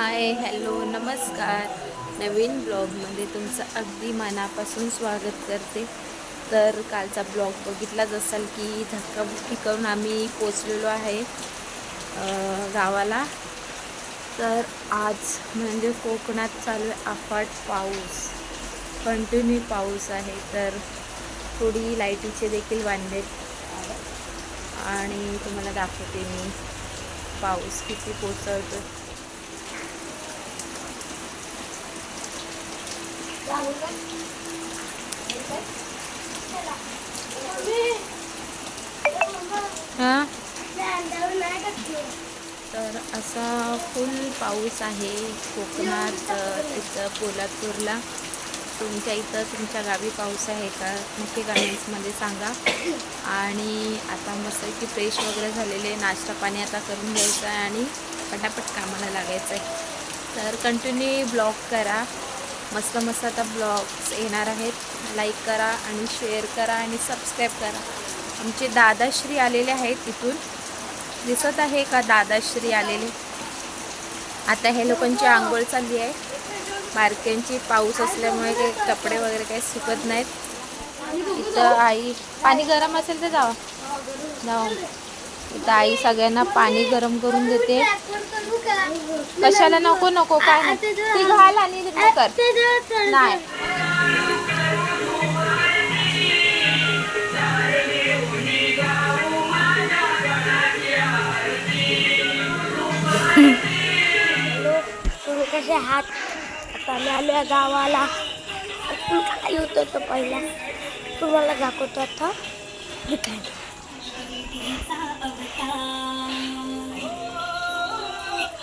Hi hello नमस्कार. नवीन ब्लॉगमध्ये तुमचं अगदी मनापासून स्वागत करते. तर कालचा ब्लॉग बघितलाच असाल की धक्काबुक्की करून आम्ही पोचलेलो आहे गावाला. तर आज म्हणजे कोकणात चालू आहे अफाट पाऊस. कंटिन्यू पाऊस आहे तर थोडी लाईटीचे देखील वांदे. आणि तुम्हाला दाखवते मी पाऊस किती कोसळतो तर असा फुल पाऊस आहे कोकणात तिथं इथं तुमच्या इथं तुमच्या गावी पाऊस आहे का? नक्की गार्डन्समध्ये सांगा. आणि आता मस्त की फ्रेश वगैरे झालेले नाश्ता पाणी आता करून घ्यायचं आहे आणि पटापट कामाला लागायचं आहे. तर कंटिन्यू ब्लॉग करा. मस्त मस्त आता ब्लॉग्स येणार आहेत. लाईक करा आणि शेअर करा आणि सबस्क्राईब करा. आमचे दादाश्री आलेले आहेत तिथून दिसत आहे का दादाश्री आलेले? आता हे लोकांची आंघोळ चालली आहे. बारक्यांची पाऊस असल्यामुळे काही कपडे वगैरे काही सुकत नाहीत. इथं आई पाणी गरम असेल तर जावा. जावा. इथं आई सगळ्यांना पाणी गरम करून देते. कशाला नको नको काय नाही. ती घाल आणि कर. नाही. कसे हात आता आलो या गावाला. आपण काय होतं तो पहिला? तुम्हाला दाखवतो आता.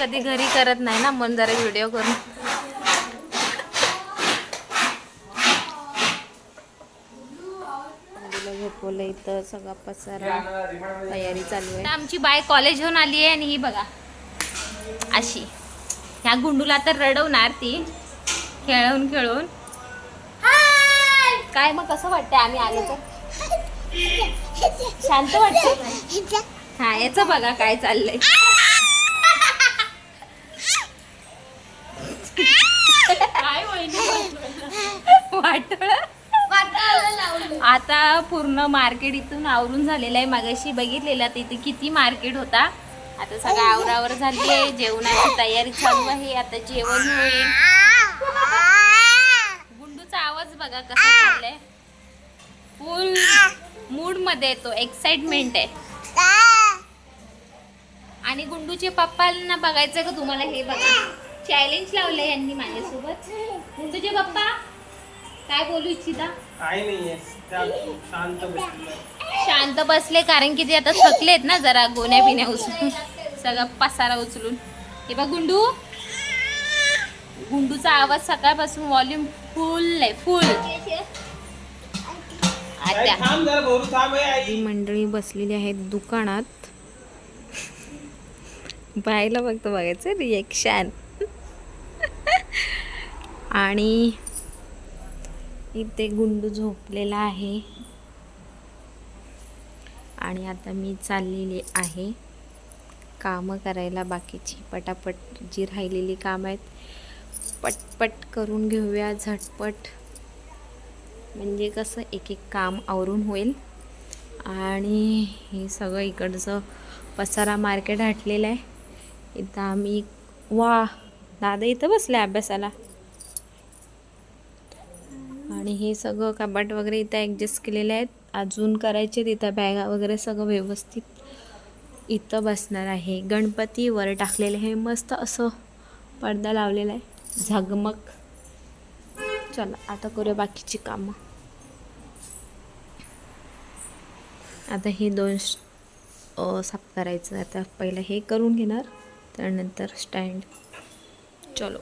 कधी घरी करत नाही ना म्हणून जरा व्हिडिओ करून. झोपवलं इथं सगळा पसारा तयारी चालू आहे. आमची बाय कॉलेजहून आली आहे आणि ही बघा अशी. ह्या गुंडूला तर रडवणार ती खेळून खेळून. काय मग कसं वाटतंय? आम्ही आलो तर? शांत वाटतं हा याचं बघा काय चाललंय. वाटळ? आता पूर्ण मार्केट इथून आवरून झालेलं आहे. मागाशी बघितलेलं तिथे किती मार्केट होता. आता सगळं आवरावर झाली आहे. जेवणाची तयारी चालू आहे. आता जेवण होईल. गुंडूचा आवाज बघा कसा चाललाय. फुल मूडमध्ये येतो. एक्साइटमेंट आहे. आणि गुंडूचे पप्पांना बघायचं का तुम्हाला हे बघा. चॅलेंज लावलंय यांनी माझ्यासोबत. गुंडूचे पप्पा काय बोलू इच्छिता? नाहीये. शांत बसले. कारण की ते आता थकलेत ना जरा गोण्या पिण्या उचलून सगळा पसारा उचलून. हे बघ गुंडू. गुंडूचा आवाज सकाळपासून व्हॉल्यूम फुल आहे फुल हे मंडळी बसलेली आहेत दुकानात. बायला फक्त बघायचं. रिएक्शन आणि इथे गुंडू झोपलेला आहे. आणि आता मी चाललेली आहे. कामं करायला बाकीची पटापट जी राहिलेली कामं आहेत पटपट करून घेऊया झटपट. म्हणजे कसं एक एक काम आवरून होईल. आणि हे सगळं इकडचं पसारा मार्केट हटलेलं आहे. इथं आम्ही वा दादा इथं बसले अभ्यासाला. आणि हे सगळं कपाट वगैरे इथं ॲडजस्ट केलेले आहेत. अजून करायचे तिथं बॅगा वगैरे सगळं व्यवस्थित. इथं बसणार आहे. गणपती वर टाकलेले आहे. मस्त असं पडदा लावलेला आहे. झगमग. चला आता करूया बाकीची कामं. आता हे दोन श- साफ करायचं. आता पहिलं हे करून घेणार. त्यानंतर स्टँड. चलो.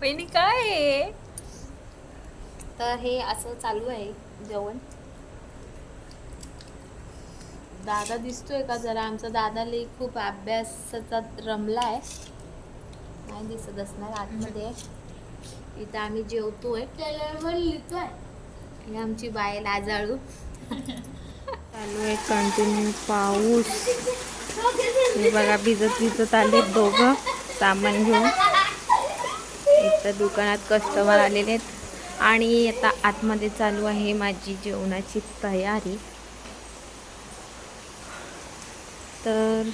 पहिली काय? तर हे असं चालू आहे जेवण. दादा दिसतोय का जरा? आमचा दादा लई खूप अभ्यासाचा रमला आहे. नाही दिसत असणार आतमध्ये. इथं आम्ही जेवतोय. ही आमची बाय लाजाळू. चालू आहे कंटिन्यू पाऊस. हे बघा भिजत भिजत आले दोघं सामान घेऊन. इथं दुकानात कस्टमर आलेले आहेत. आणि आता आतमध्ये चालू आहे माझी जेवणाची तयारी. तर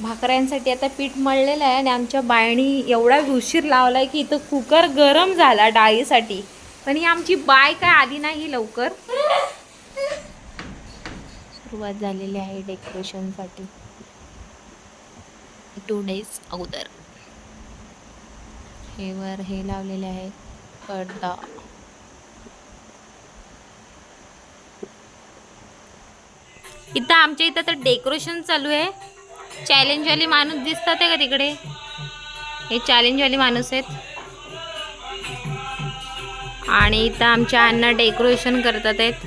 भाकऱ्यांसाठी आता पीठ मळलेलं आहे आणि आमच्या बायणी एवढा उशीर लावला आहे की इथं कुकर गरम झाला डाळीसाठी. पण ही आमची बाय काय आली नाही लवकर. सुरुवात झालेली आहे डेकोरेशनसाठी. टू डेज अगोदर. हे वर हे लावलेले आहे पडदा. इथं आमच्या इथं तर डेकोरेशन चालू आहे. चॅलेंजवाली माणूस दिसतात आहे का तिकडे? हे चॅलेंजवाली माणूस आहेत. आणि इथं आमच्या अण्णा डेकोरेशन करतात आहेत.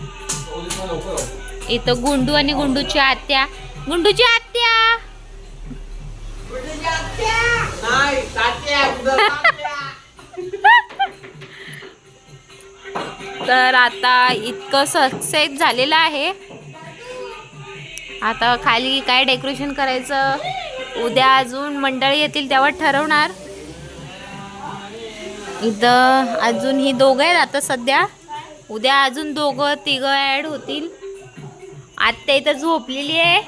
इथं गुंडू आणि गुंडूची आत्या. गुंडूची आत्या! तर आता इतकं सक्सेस झालेलं आहे. आता खाली काय डेकोरेशन करायचं? उद्या अजून मंडळी येतील तेव्हा ठरवणार. इथं अजून ही दोघं आहेत आता सध्या. उद्या अजून दोघं तिघं ॲड होतील. आत्या इथं झोपलेली आहे.